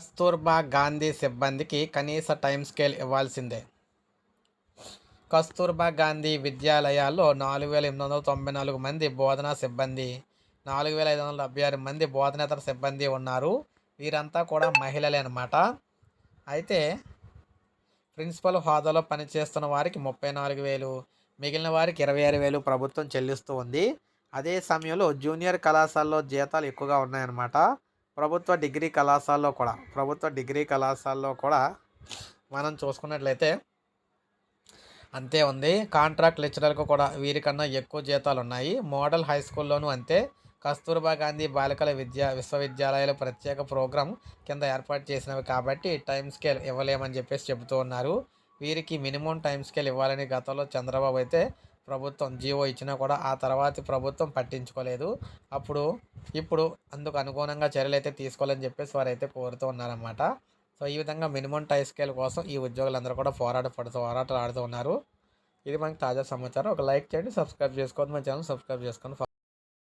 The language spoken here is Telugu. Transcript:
కస్తూర్బా గాంధీ సిబ్బందికి కనీస టైం స్కేల్ ఇవ్వాల్సిందే. కస్తూర్బా గాంధీ విద్యాలయాల్లో నాలుగు వేల ఎనిమిది వందల తొంభై నాలుగు మంది బోధనా సిబ్బంది నాలుగు వేల ఐదు వందల డెబ్బై ఆరు మంది బోధనేతర సిబ్బంది ఉన్నారు. వీరంతా కూడా మహిళలే అనమాట అయితే ప్రిన్సిపల్ హోదాలో పనిచేస్తున్న వారికి ముప్పై నాలుగు వేలు మిగిలిన వారికి ఇరవై ఆరు వేలు ప్రభుత్వం చెల్లిస్తూ ఉంది. అదే సమయంలో జూనియర్ కళాశాలలో జీతాలు ఎక్కువగా ఉన్నాయన్నమాట. ప్రభుత్వ డిగ్రీ కళాశాలలో కూడా ప్రభుత్వ డిగ్రీ కళాశాలలో కూడా మనం చూసుకున్నట్లయితే అంతే ఉంది. కాంట్రాక్ట్ లెక్చరర్కు కూడా వీరికన్నా ఎక్కువ జీతాలు ఉన్నాయి మోడల్ హై స్కూల్లోనూ అంతే. కస్తూర్బా గాంధీ బాలికల విద్యా విశ్వవిద్యాలయాల ప్రత్యేక ప్రోగ్రాం కింద ఏర్పాటు చేసినవి కాబట్టి టైం స్కేల్ ఇవ్వలేమని చెప్పేసి చెబుతూ ఉన్నారు. వీరికి మినిమం టైం స్కేల్ ఇవ్వాలని గతంలో చంద్రబాబు అయితే ప్రభుత్వం జీవో ఇచ్చినా కూడా ఆ తర్వాతి ప్రభుత్వం పట్టించుకోలేదు. అప్పుడు ఇప్పుడు అందుకు అనుగుణంగా చర్యలు అయితే తీసుకోవాలని చెప్పేసి వారు అయితే కోరుతూ ఉన్నారన్నమాట. సో ఈ విధంగా మినిమం టైం స్కేల్ కోసం ఈ ఉద్యోగులందరూ కూడా పోరాట పడుతూ పోరాటాలు ఆడుతూ ఉన్నారు. ఇది మనకి తాజా సమాచారం. ఒక లైక్ చేయండి సబ్స్క్రైబ్ చేసుకోండి మన ఛానల్ సబ్స్క్రైబ్ చేసుకొని